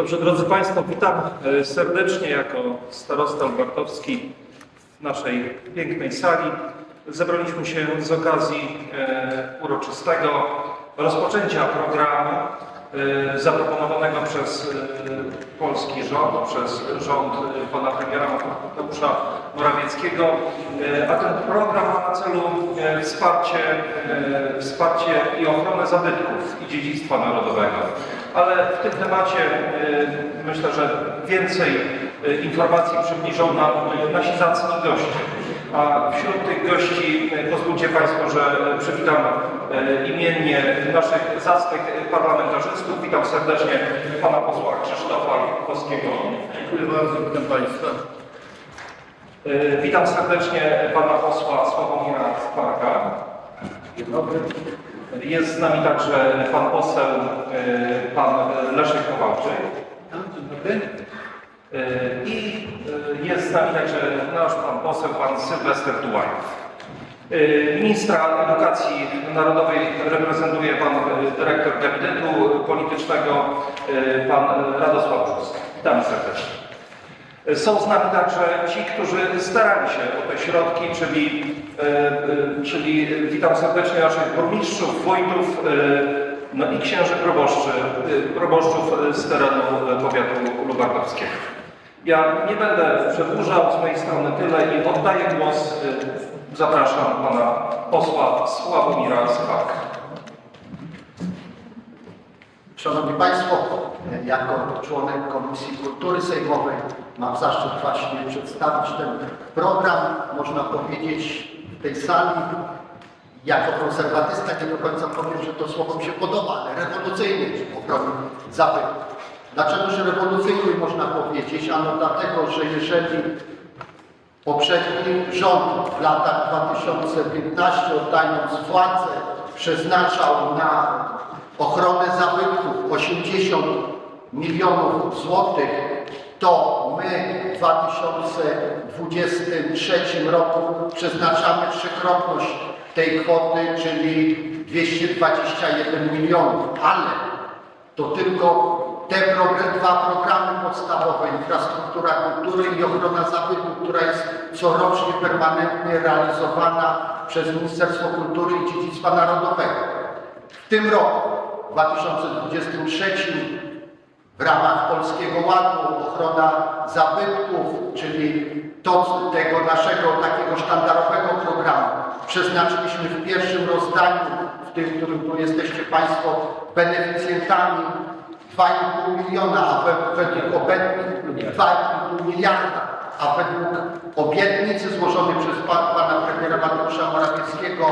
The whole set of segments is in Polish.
Dobrze, drodzy Państwo, witam e, serdecznie jako starosta Lubartowski w naszej pięknej sali. Zebraliśmy się z okazji e, uroczystego rozpoczęcia programu e, zaproponowanego przez polski rząd, przez rząd pana premiera Mateusza Morawieckiego, a ten program ma na celu wsparcie, wsparcie i ochronę zabytków i dziedzictwa narodowego. Ale w tym temacie e, myślę, że więcej e, informacji przybliżą nam nasi zacni goście. A wśród tych gości e, pozwólcie Państwo, że przywitam imiennie naszych zacnych parlamentarzystów. Witam serdecznie Pana posła Krzysztofa Kowskiego. Dziękuję bardzo, witam Państwa. Witam serdecznie Pana posła Sławomira Sparka. Dzień dobry. Jest z nami także Pan poseł, e, Pan Leszek Kowalczyk. E, I jest z nami także nasz Pan poseł, Pan Sylwester Tułajew. Ministra Edukacji Narodowej reprezentuje Pan Dyrektor Gabinetu Politycznego, Pan Radosław Brzusk. Witamy serdecznie. Są z nami także ci, którzy starali się o te środki, czyli, e, e, czyli witam serdecznie naszych burmistrzów, wójtów, e, no i księży proboszczy, proboszczów z terenu powiatu lubartowskiego. Ja nie będę przedłużał, z mojej strony tyle i oddaję głos, zapraszam pana posła Sławomira Sparka. Szanowni Państwo, jako członek Komisji Kultury Sejmowej mam zaszczyt właśnie przedstawić ten program, można powiedzieć, w tej sali. Jako konserwatysta nie do końca powiem, że to słowo mi się podoba, ale rewolucyjny w ochronie zabytków. Dlaczego, że rewolucyjny można powiedzieć? Ano dlatego, że jeżeli poprzedni rząd w latach 2015 oddając władzę przeznaczał na ochronę zabytków 80 milionów złotych, to my w 2023 roku przeznaczamy trzykrotność tej kwoty, czyli 221 milionów. Ale to tylko te dwa programy podstawowe, infrastruktura kultury i ochrona zabytków, która jest corocznie permanentnie realizowana przez Ministerstwo Kultury i Dziedzictwa Narodowego. W tym roku, 2023, w ramach Polskiego Ładu ochrona zabytków, czyli to, tego naszego takiego sztandarowego programu, przeznaczyliśmy w pierwszym rozdaniu, w tym, którym tu jesteście Państwo beneficjentami, 2,5 miliona, a we- według obietnic 2,5 miliarda, a według obietnicy złożonej przez pan, pana premiera Mateusza Morawieckiego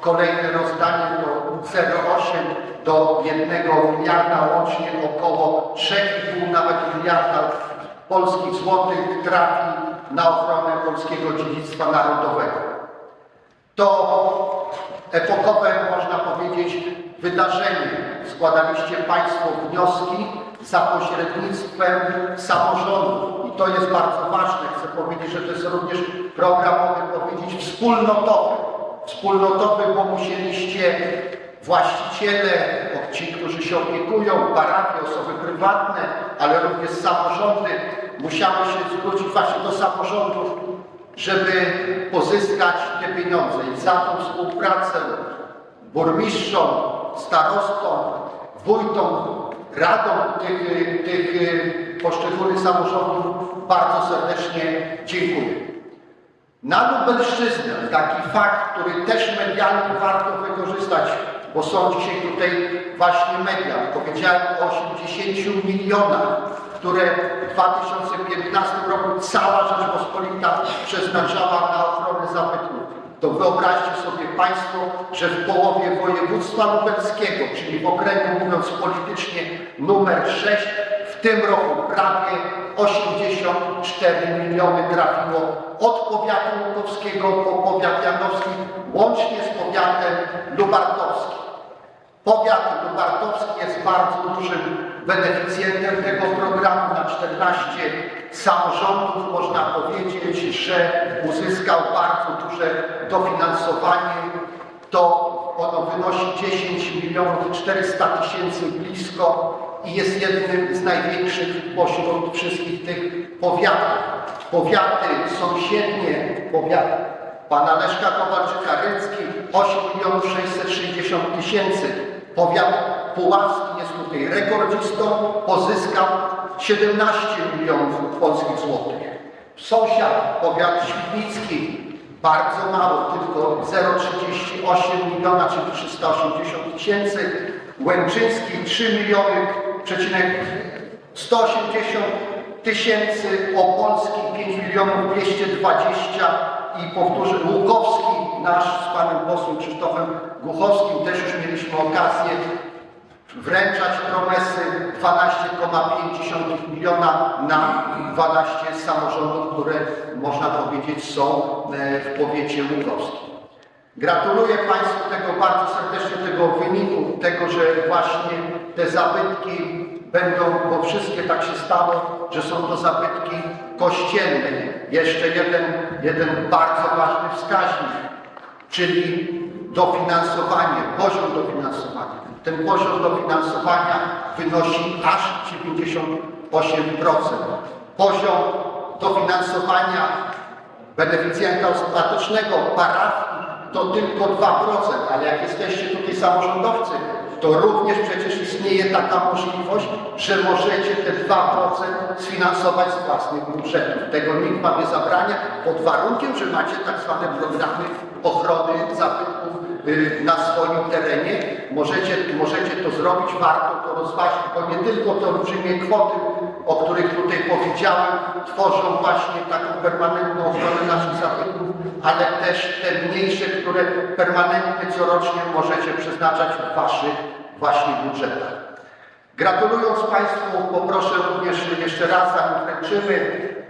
kolejne rozdanie to 0,8 do 1 miliarda, łącznie około 3,5 nawet miliarda polskich złotych trafi na ochronę polskiego dziedzictwa narodowego. To epokowe, można powiedzieć, wydarzenie. Składaliście Państwo wnioski za pośrednictwem samorządu. I to jest bardzo ważne. Chcę powiedzieć, że to jest również program, mogę powiedzieć, wspólnotowy. Wspólnotowy, bo musieliście właściciele, ci, którzy się opiekują, parafie, osoby prywatne, ale również samorządy, musiały się zwrócić właśnie do samorządów, żeby pozyskać te pieniądze. I za tą współpracę burmistrzom, starostom, wójtom, radom tych, tych poszczególnych samorządów bardzo serdecznie dziękuję. Na Lubelszczyznę taki fakt, który też medialnie warto wykorzystać, bo są dzisiaj tutaj właśnie media. Powiedziałem o 80 milionach, które w 2015 roku cała Rzeczpospolita przeznaczała na ochronę zabytków. To wyobraźcie sobie Państwo, że w połowie województwa lubelskiego, czyli w okręgu mówiąc politycznie numer 6, w tym roku prawie 84 miliony trafiło od powiatu łukowskiego po powiat janowski, łącznie z powiatem lubartowskim. Powiat lubartowski jest bardzo dużym beneficjentem tego programu na 14 samorządów. Można powiedzieć, że uzyskał bardzo duże dofinansowanie. To ono wynosi 10 milionów 400 tysięcy blisko i jest jednym z największych pośród wszystkich tych powiatów. Powiaty sąsiednie, powiaty pana Leszka Kowalczyka, Rycki 8 milionów 660 tysięcy. Powiat puławski tutaj rekordzistą, pozyskał 17 milionów polskich złotych. Sąsiad, powiat świdnicki, bardzo mało, tylko 0,38 miliona, czyli 380 tysięcy. Łęczyński 3 miliony, przecinek 180 tysięcy, Opolski 5 milionów 220 i powtórzę, Łukowski, nasz z panem posłem Krzysztofem Głuchowskim, też już mieliśmy okazję wręczać promesy 12,5 miliona na 12 samorządów, które można powiedzieć są e, w powiecie łukowskim. Gratuluję Państwu tego bardzo serdecznie, tego wyniku, tego, że właśnie te zabytki będą, bo wszystkie tak się stało, że są to zabytki kościelne. Jeszcze jeden, jeden bardzo ważny wskaźnik, czyli dofinansowanie, poziom dofinansowania. Ten poziom dofinansowania wynosi aż 98%. Poziom dofinansowania beneficjenta ostatecznego parafii to tylko 2%, ale jak jesteście tutaj samorządowcy, to również przecież istnieje taka możliwość, że możecie te 2% sfinansować z własnych budżetów. Tego nikt Wam nie zabrania, pod warunkiem, że macie tak zwane programy ochrony y, na swoim terenie. Możecie, możecie to zrobić, warto to rozważyć, bo nie tylko te olbrzymie kwoty, o których tutaj powiedziałem, tworzą właśnie taką permanentną ochronę naszych zabytków, ale też te mniejsze, które permanentnie corocznie możecie przeznaczać w Waszych właśnie budżetach. Gratulując Państwu, poproszę również jeszcze raz, zanim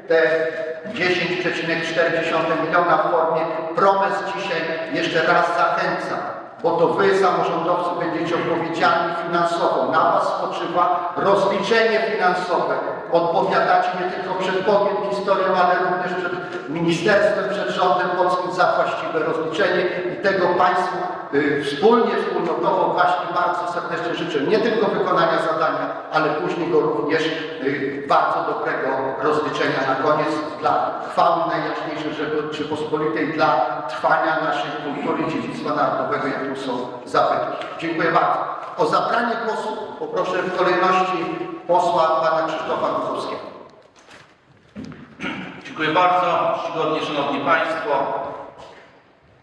te 10,4 miliona w formie promes dzisiaj, jeszcze raz zachęcam, bo to Wy, samorządowcy, będziecie odpowiedzialni finansowo. Na Was spoczywa rozliczenie finansowe. Odpowiadacie nie tylko przed Bogiem, historią, ale również przed ministerstwem, przed rządem polskim za właściwe rozliczenie i tego Państwu y, wspólnie, wspólnotowo właśnie bardzo serdecznie życzę nie tylko wykonania zadania, ale później go również y, bardzo dobrego rozliczenia na koniec dla chwały najjaśniejszej Rzeczypospolitej, dla trwania naszej kultury dziedzictwa narodowego, jakim są zabytki. Dziękuję bardzo. O zabranie głosu poproszę w kolejności posła pana Krzysztofa Głuchowskiego. Dziękuję bardzo. Czcigodni Szanowni Państwo.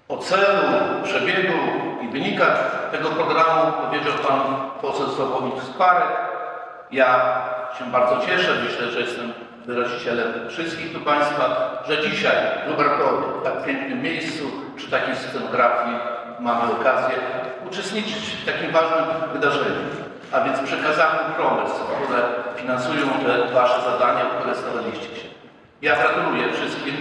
O celu, przebiegu i wynikach tego programu powiedział Pan poseł Sławomir Skwarek. Ja się bardzo cieszę, myślę, że jestem wyrazicielem wszystkich tu Państwa, że dzisiaj w Lubartowie, w tak pięknym miejscu, przy takiej scenografii mamy okazję uczestniczyć w takim ważnym wydarzeniu. A więc przekazamy promes, które finansują te Wasze zadania, które staraliście się. Ja gratuluję wszystkim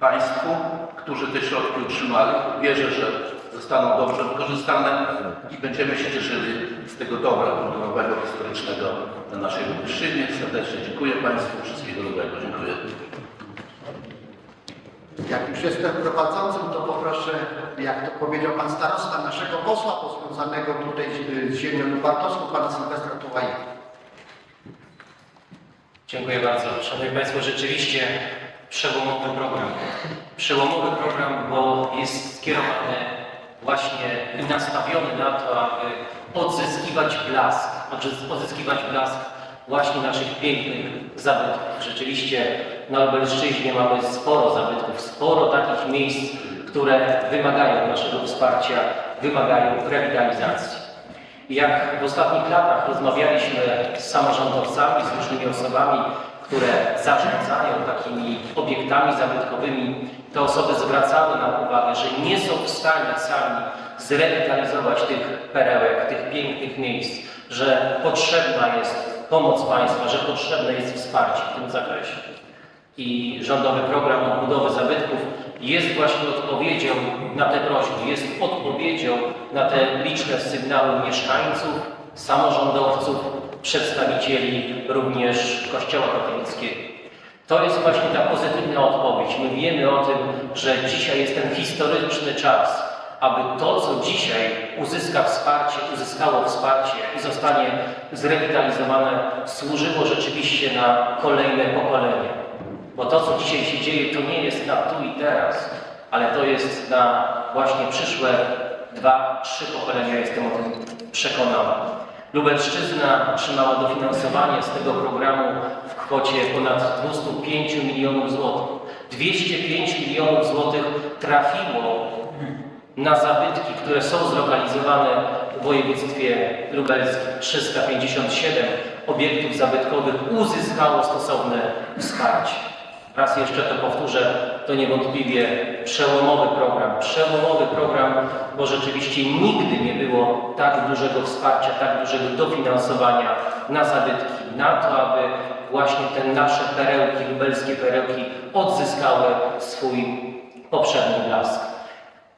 Państwu, którzy te środki otrzymali. Wierzę, że zostaną dobrze wykorzystane i będziemy się cieszyli z tego dobra kulturowego, historycznego na naszej Lubelszczyźnie. Serdecznie dziękuję Państwu. Wszystkiego dobrego. Dziękuję. Jak już jestem prowadzącym, to poproszę, jak to powiedział pan starosta, naszego posła pozwiązanego tutaj z, ziemią lubartowską, pana Sylwestra Tułaja. Dziękuję bardzo. Szanowni Państwo, rzeczywiście przełomowy program. Przełomowy program, bo jest skierowany właśnie i nastawiony na to, aby odzyskiwać blask, odzy- odzyskiwać blask właśnie naszych pięknych zabytków. Rzeczywiście na Lubelszczyźnie mamy sporo zabytków, sporo takich miejsc, które wymagają naszego wsparcia, wymagają rewitalizacji. Jak w ostatnich latach rozmawialiśmy z samorządowcami, z różnymi osobami, które zarządzają takimi obiektami zabytkowymi, te osoby zwracały nam uwagę, że nie są w stanie sami zrewitalizować tych perełek, tych pięknych miejsc, że potrzebna jest pomoc państwa, że potrzebne jest wsparcie w tym zakresie. I rządowy program odbudowy zabytków jest właśnie odpowiedzią na te prośby, jest odpowiedzią na te liczne sygnały mieszkańców, samorządowców, przedstawicieli również Kościoła katolickiego. To jest właśnie ta pozytywna odpowiedź. My wiemy o tym, że dzisiaj jest ten historyczny czas, aby to, co dzisiaj uzyska wsparcie, uzyskało wsparcie i zostanie zrewitalizowane, służyło rzeczywiście na kolejne pokolenia. Bo to, co dzisiaj się dzieje, to nie jest na tu i teraz, ale to jest na właśnie przyszłe dwa, trzy pokolenia, jestem o tym przekonany. Lubelszczyzna otrzymała dofinansowanie z tego programu w kwocie ponad 205 milionów złotych. 205 milionów złotych trafiło na zabytki, które są zlokalizowane w województwie lubelskim. 357 obiektów zabytkowych uzyskało stosowne wsparcie. Raz jeszcze to powtórzę, to niewątpliwie przełomowy program. Przełomowy program, bo rzeczywiście nigdy nie było tak dużego wsparcia, tak dużego dofinansowania na zabytki, na to, aby właśnie te nasze perełki, lubelskie perełki odzyskały swój poprzedni blask.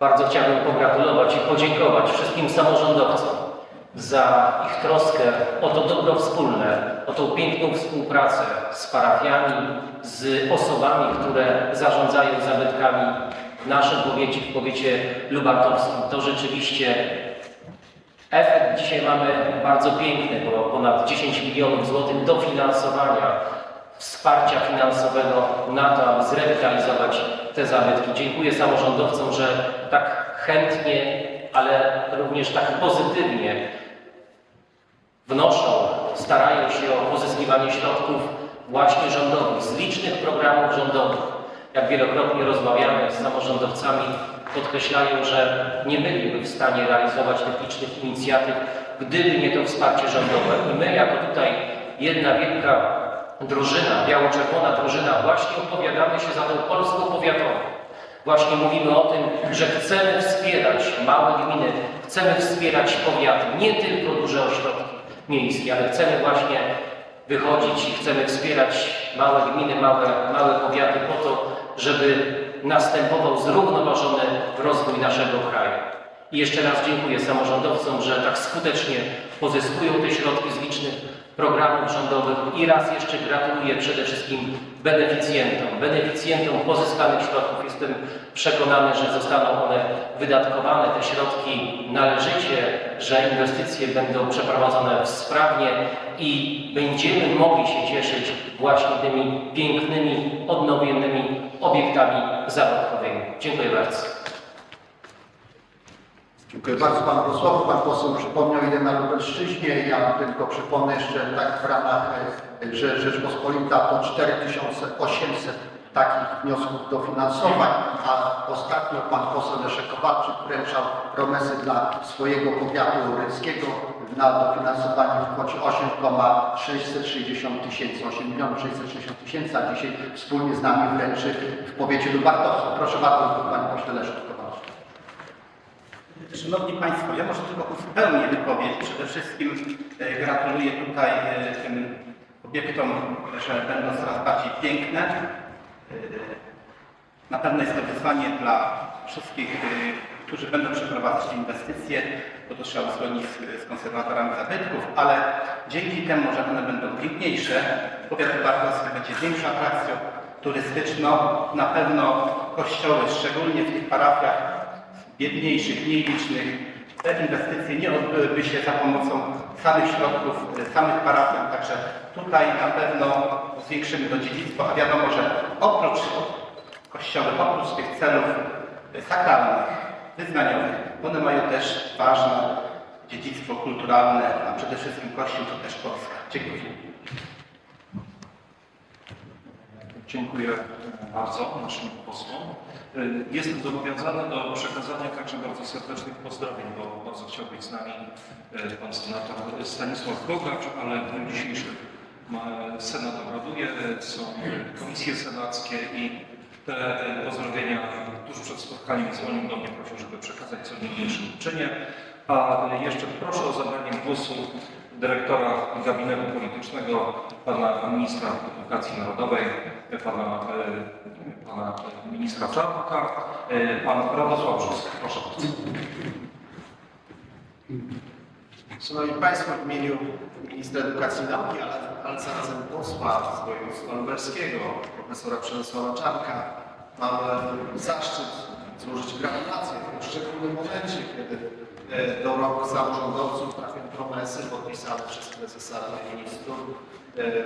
Bardzo chciałbym pogratulować i podziękować wszystkim samorządowcom za ich troskę o to dobro wspólne, o tą piękną współpracę z parafiami, z osobami, które zarządzają zabytkami w naszym powiecie, w powiecie lubartowskim. To rzeczywiście efekt dzisiaj mamy bardzo piękny, bo ponad 10 milionów złotych dofinansowania, wsparcia finansowego na to, aby zrewitalizować te zabytki. Dziękuję samorządowcom, że tak chętnie, ale również tak pozytywnie wnoszą, starają się o pozyskiwanie środków właśnie rządowych, z licznych programów rządowych. Jak wielokrotnie rozmawiamy z samorządowcami, podkreślają, że nie byliby w stanie realizować tych licznych inicjatyw, gdyby nie to wsparcie rządowe. I my, jako tutaj jedna wielka drużyna, biało-czerwona drużyna, właśnie opowiadamy się za tą Polską powiatową. Właśnie mówimy o tym, że chcemy wspierać małe gminy, chcemy wspierać powiaty, nie tylko duże ośrodki miejskie, ale chcemy właśnie wychodzić i chcemy wspierać małe gminy, małe, małe powiaty po to, żeby następował zrównoważony rozwój naszego kraju. I jeszcze raz dziękuję samorządowcom, że tak skutecznie pozyskują te środki z licznych programów rządowych i raz jeszcze gratuluję przede wszystkim beneficjentom. Beneficjentom pozyskanych środków jestem przekonany, że zostaną one wydatkowane, te środki należycie, że inwestycje będą przeprowadzone sprawnie i będziemy mogli się cieszyć właśnie tymi pięknymi, odnowionymi obiektami zabytkowymi. Dziękuję bardzo. Dziękuję bardzo panu posłowi. Pan poseł przypomniał ile na Lubelszczyźnie. Ja tylko przypomnę jeszcze tak w ramach, e, że Rzeczpospolita to 4800 takich wniosków dofinansowań, a ostatnio pan poseł Leszek Kowalczyk wręczał promesy dla swojego powiatu ureckiego na dofinansowanie w kwocie 8,660 tysięcy, 8 milionów 660 tysięcy, a dzisiaj wspólnie z nami wręczy w powiecie lubartowskim. Proszę bardzo, panie pośle Leszek. Szanowni Państwo, ja może tylko uzupełnię wypowiedź. Przede wszystkim e, gratuluję tutaj e, tym obiektom, że będą coraz bardziej piękne. E, Na pewno jest to wyzwanie dla wszystkich, którzy będą przeprowadzać inwestycje, bo to trzeba uzgodnić z, konserwatorami zabytków, ale dzięki temu, że one będą piękniejsze, powiat lubartowski będzie większą atrakcją turystyczną. Na pewno kościoły, szczególnie w tych parafiach biedniejszych, mniej licznych, te inwestycje nie odbyłyby się za pomocą samych środków, samych parafian. Także tutaj na pewno zwiększymy to dziedzictwo, a wiadomo, że oprócz kościołów, oprócz tych celów sakralnych, wyznaniowych, one mają też ważne dziedzictwo kulturalne, a przede wszystkim Kościół to też Polska. Dziękuję. Dziękuję bardzo naszym posłom. Y, Jestem zobowiązany do przekazania także bardzo serdecznych pozdrowień, bo bardzo chciał być z nami y, pan senator Stanisław Bogacz, ale w dniu dzisiejszym Senat obraduje, są komisje senackie i te pozdrowienia tuż przed spotkaniem dzwonił do mnie, prosił, żeby przekazać co niniejszym czynię. A jeszcze proszę o zabranie głosu dyrektora gabinetu politycznego, pana ministra edukacji narodowej, pana, e, pana ministra Czarnka, e, pan Radosław Brzosk. Proszę bardzo. Szanowni Państwo, w imieniu Ministra Edukacji i Nauki, ale, ale zarazem posła z województwa lubelskiego, profesora Przemysława Czarnka, mam zaszczyt złożyć gratulacje w tym szczególnym momencie, kiedy e, do rąk samorządowców trafią promesy podpisane przez prezesa Rady Ministrów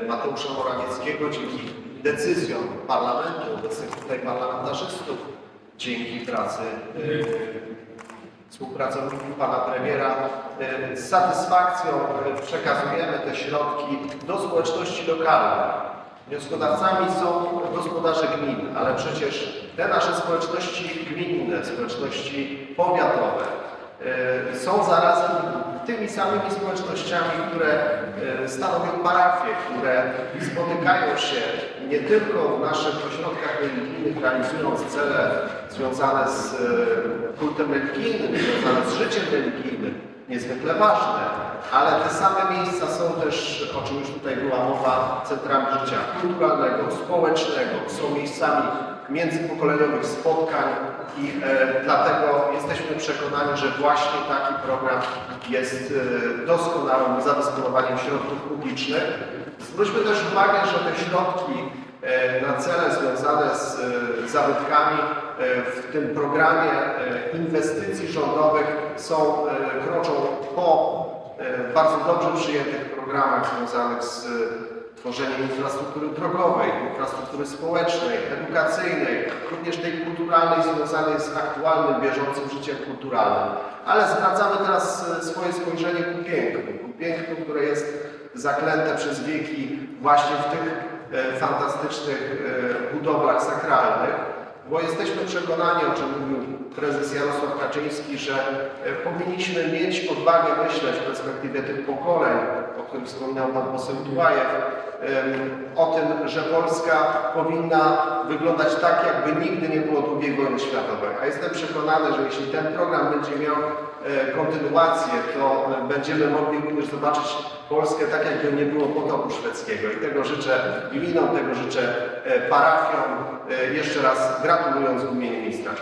Mateusza Morawieckiego dzięki decyzjom parlamentu, obecnych tutaj parlamentarzystów, dzięki pracy e, współpracowników pana premiera. E, Z satysfakcją e, przekazujemy te środki do społeczności lokalnych. Wnioskodawcami są gospodarze gmin, ale przecież te nasze społeczności gminne, społeczności powiatowe są zarazem tymi samymi społecznościami, które stanowią parafie, które spotykają się nie tylko w naszych ośrodkach religijnych, realizując cele związane z e, kultem religijnym, związane z życiem religijnym, niezwykle ważne, ale te same miejsca są też, o czym już tutaj była mowa, centrami życia kulturalnego, społecznego, są miejscami międzypokoleniowych spotkań i e, dlatego jesteśmy przekonani, że właśnie taki program jest e, doskonałym zadysponowaniem środków publicznych. Zwróćmy też uwagę, że te środki na cele związane z e, zabytkami e, w tym programie e, inwestycji rządowych są, e, kroczą po e, bardzo dobrze przyjętych programach związanych z e, tworzeniem infrastruktury drogowej, infrastruktury społecznej, edukacyjnej, również tej kulturalnej związanej z aktualnym, bieżącym życiem kulturalnym. Ale zwracamy teraz e, swoje spojrzenie ku pięknu, ku pięknu, które jest zaklęte przez wieki właśnie w tych e, fantastycznych e, budowlach sakralnych, bo jesteśmy przekonani, o czym mówił prezes Jarosław Kaczyński, że e, powinniśmy mieć odwagę myśleć w perspektywie tych pokoleń, o którym wspominał pan poseł Tułajew, o tym, że Polska powinna wyglądać tak, jakby nigdy nie było II wojny światowej. A jestem przekonany, że jeśli ten program będzie miał e, kontynuację, to e, będziemy mogli również zobaczyć Polskę tak, jakby nie było potopu szwedzkiego. I tego życzę gminom, tego życzę parafiom, jeszcze raz gratulując w imieniu ministra.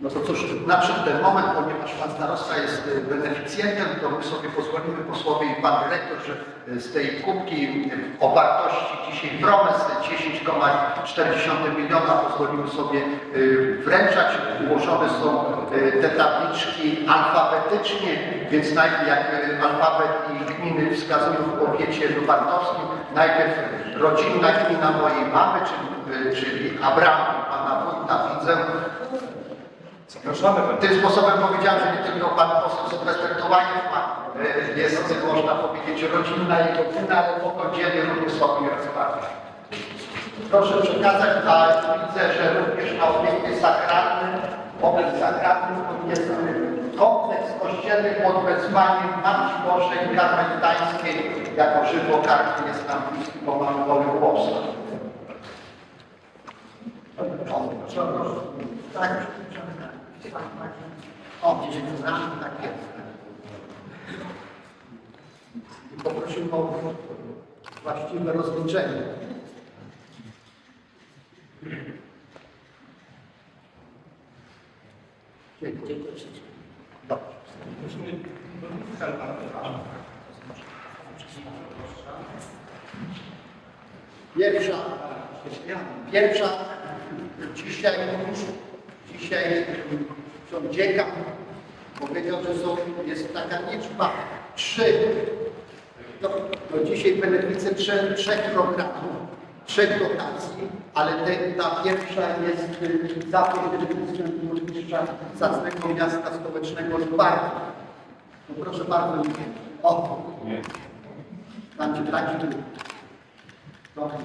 No to cóż, nadszedł ten moment, ponieważ pan starosta jest y, beneficjentem, to my sobie pozwolimy posłowie i pan dyrektor, że y, z tej kubki y, o wartości dzisiaj promes 10,4 miliona pozwolimy sobie wręczać. Ułożone są te tabliczki alfabetycznie, więc najpierw jak alfabet i gminy wskazują w powiecie lubartowskim, najpierw rodzinna gmina mojej mamy, czyli, czyli Abraham, pana wójta, widzę, Zapraszamy Panią. tym sposobem powiedziałem, że nie tylko pan poseł Sylwester Tołajew ma, jest, można powiedzieć, rodzinna jego gmina, ale pogodzienie również Sławomir Rozparty. Proszę przekazać, a widzę, że również na obiekcie sakralnym, obiekt sakralny jest kompleks kościelny pod wezwaniem Matki Bożej Karmelitańskiej, jako żywokart jest nam bliski, bo mamy wolę chłopstwa. Tak. O, gdzieś znam, tak jest. I poprosimy o właściwe rozliczenie. Dziękuję. Dobrze. Pierwsza, pierwsza, dzisiaj, dzisiaj ksiądz dziekan powiedział, że są, jest taka liczba trzy. To, to dzisiaj beneficje trzech, trzech programów, trzech dotacji, ale te, ta pierwsza jest y, za beneficjem burmistrza zacnego miasta stołecznego Lubardii. No proszę bardzo, o, tam ci taki tu. Dobry.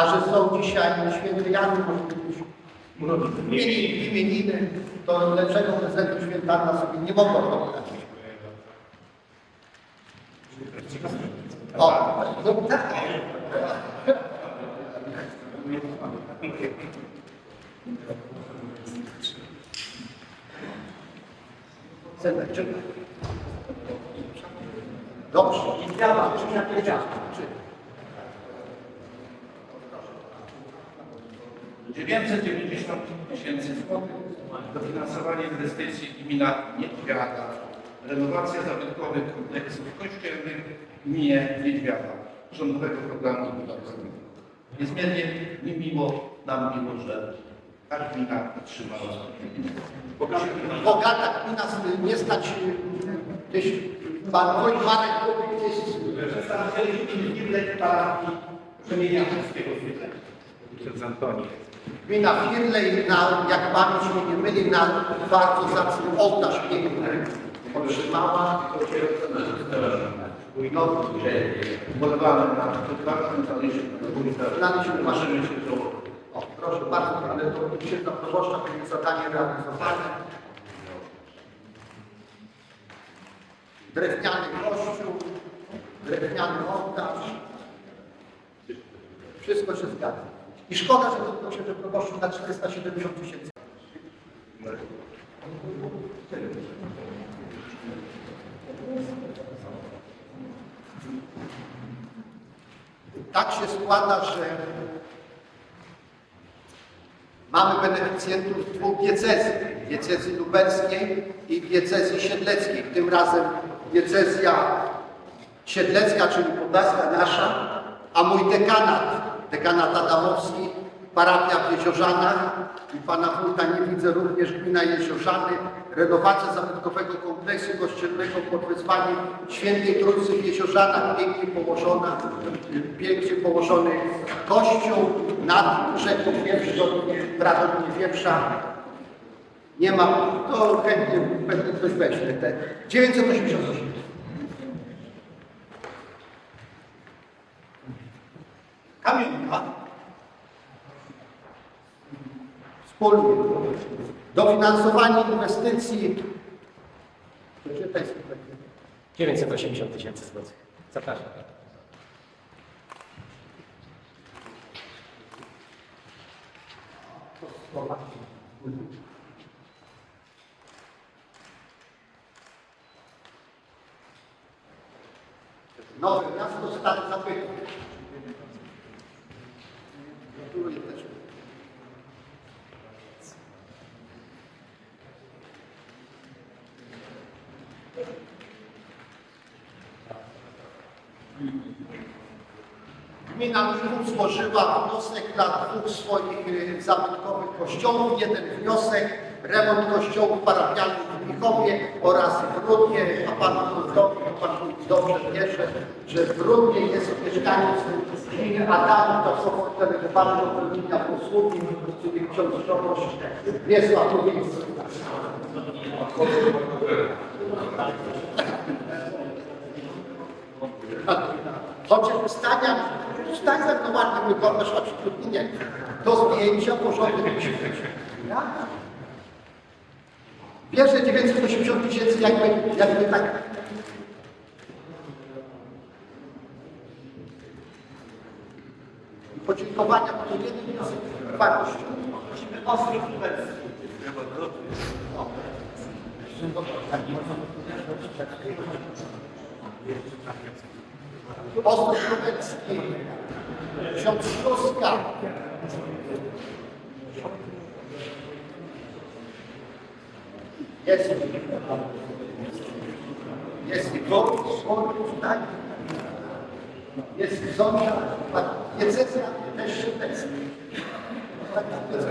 A że są dzisiaj święty Jan, imieniny, imieniny, to lepszego prezentu świętana sobie nie mogą wyobrazić. O, no tak. Synek, czekaj. Dobrze. I działa, czy działa? Czy? 990 tysięcy złotych dofinansowanie inwestycji gmina Niedźwiada. Renowacja zabytkowych kompleksów kościelnych w gminie Niedźwiada. Rządowego programu budowlanego. Niezmiernie mi miło, nam miło, że ta gmina otrzymała. Bogata gmina, nie stać y, gdzieś pan Wójt Marek jest Przedstawicieli firmy parafii przemienia wszystkiego firmy. Ksiądz Antoni. Gmina Firlej, na, jak pamięć mnie nie myli, na bardzo zacny ołtarz piękny otrzymała. No, Ubolewamy na bardzo Plany się O, proszę bardzo, ale to księdza proboszcza będzie zadanie realizowane. Drewniany kościół, drewniany ołtarz. Wszystko się zgadza. I szkoda, że to księdza proboszczu na 470 tysięcy. Tak się składa, że Mamy beneficjentów dwóch diecezji, diecezji lubelskiej i diecezji siedleckiej. Tym razem diecezja siedlecka, czyli podlaska nasza, a mój dekanat, dekanat Adamowski, parafia w Jeziorzanach i pana wójta nie widzę również gmina Jeziorzany, renowacja zabytkowego kompleksu kościelnego pod wezwaniem Świętej Trójcy w Jeziorzanach, pięknie położona, pięknie położony kościół nad rzeką Wieprz, prawdopodobnie Wieprza. Nie ma, to chętnie pewnie ktoś weźmie te 988. Kamionka. Wspólnie. Dofinansowanie inwestycji. Przeczytaj sobie. 980 tysięcy złotych. Zapraszam. Nowe miasto, stary zabytek. Gratuluję też. Gmina Michów złożyła wniosek dla dwóch swoich y, zabytkowych kościołów. Jeden wniosek, remont kościołów parafialnych w Michowie oraz w Brudnie, a Pan Pan dobrze wie, że, że w Brudnie jest mieszkaniec gminy Adamów, to są delegowany do pełnienia posługi, czyli ksiądz Wiesław Lubiński. Chociaż stania, stań tak no wyglądasz, choć nie. Do zdjęcia być. Ja? Bierze 980 tysięcy jakby, jakby tak. Podziękowania, bo to jeden wniosek wartości. Prosimy ostrych Ostrów Lubelski, ksiądz Śluska. Jest. Jest Borys, Borys, tak? Jest Zonia, tak, Jececja też Siedlecka. Tak, tak,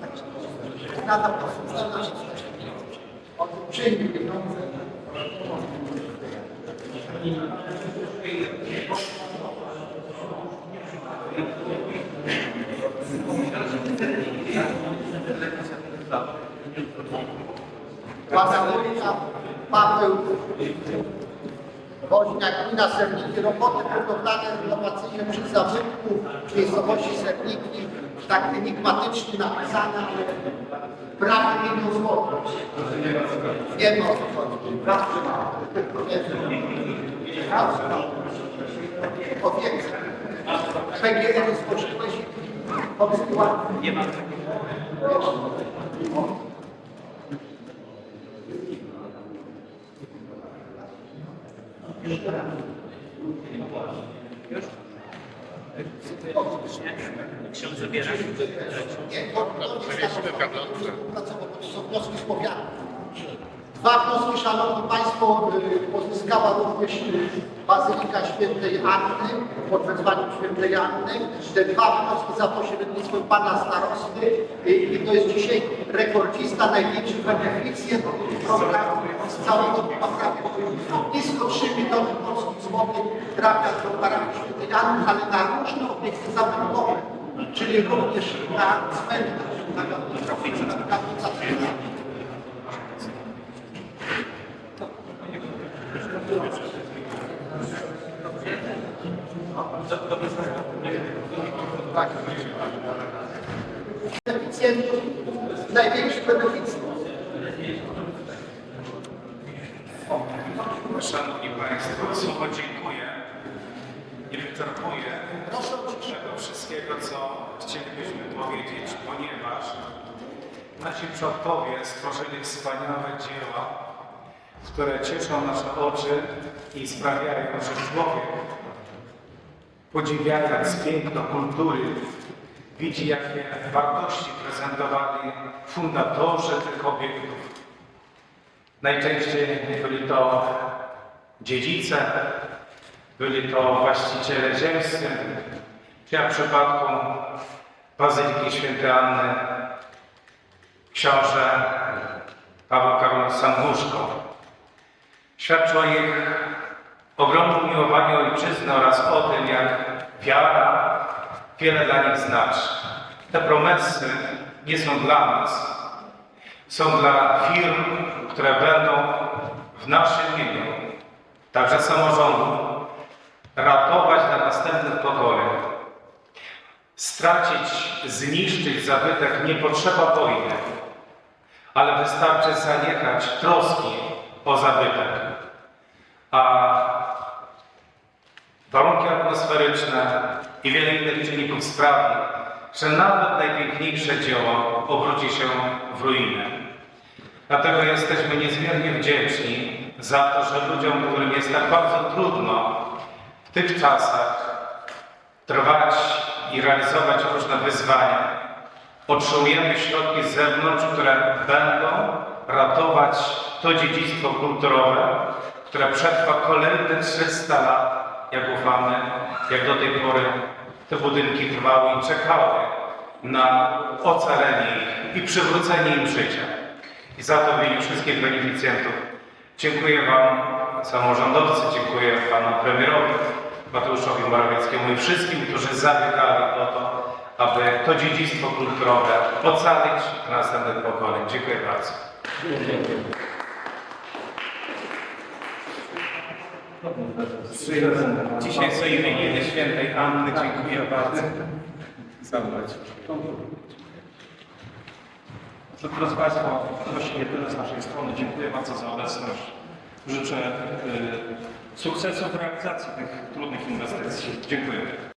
tak. Nada posłuchana. On przyjmie pieniądze. Wójta Paweł Woźniak, gmina Serniki, roboty budowlane renowacyjne przy zabytku w miejscowości Serniki, tak enigmatycznie napisane, ale prawie milion złotych. Wiemy o co chodzi. Zawsze Więcej. PGR Polski Ład. Nie ma Ksiądz zabiera. Nie, to, to nie jest tak, to są wnioski z powiatu. Dwa wnioski, Szanowni Państwo, y, pozyskała również y, Bazylika Świętej Anny pod wezwaniem Świętej Anny. Te dwa wnioski za pośrednictwem Pana Starosty y, i to jest dzisiaj rekordzista, największy beneficjent programu z całego programu. Blisko 3 miliony polskich złotych trafia do parafii Świętej Anny, ale na różne obiekty zabytkowe, czyli również na cmentarz, na kapliczę, na kaplica Tak. Beneficjentów, największy beneficjent. Szanowni Państwo, słowo dziękuję nie wyczerpuje tego wszystkiego, co chcielibyśmy powiedzieć, ponieważ nasi przodkowie stworzyli wspaniałe dzieła, które cieszą nasze oczy i sprawiają, że człowiek, podziwiając piękno kultury, widzi, jakie wartości prezentowali fundatorzy tych obiektów. Najczęściej byli to dziedzice, byli to właściciele ziemscy, czy jak w przypadku Bazyliki Świętej Anny, książę Paweł Karol Sanguszko. Świadczy o ich ogromnym miłowaniu ojczyzny oraz o tym, jak wiara wiele dla nich znaczy. Te promesy nie są dla nas, są dla firm, które będą w naszym imieniu, także samorządu, ratować dla następnych pokoleń. Stracić, zniszczyć zabytek nie potrzeba wojny, ale wystarczy zaniechać troski o zabytek. A warunki atmosferyczne i wiele innych czynników sprawi, że nawet najpiękniejsze dzieło obróci się w ruinę. Dlatego jesteśmy niezmiernie wdzięczni za to, że ludziom, którym jest tak bardzo trudno w tych czasach trwać i realizować różne wyzwania, otrzymujemy środki z zewnątrz, które będą ratować to dziedzictwo kulturowe, które przetrwa kolejne 300 lat, jak ufamy, jak do tej pory te budynki trwały i czekały na ocalenie ich i przywrócenie im życia. I za to w imieniu wszystkich beneficjentów dziękuję Wam, samorządowcy, dziękuję Panu Premierowi Mateuszowi Morawieckiemu i wszystkim, którzy zabiegali o to, aby to dziedzictwo kulturowe ocalić dla następnych pokoleń. Dziękuję bardzo. Dzisiaj są imieniny świętej Anny. Dziękuję bardzo. Zabrać. To, Drodzy Państwo, właściwie tyle z naszej strony. Dziękuję bardzo za obecność. Życzę y, sukcesu w realizacji tych trudnych inwestycji. Dziękuję.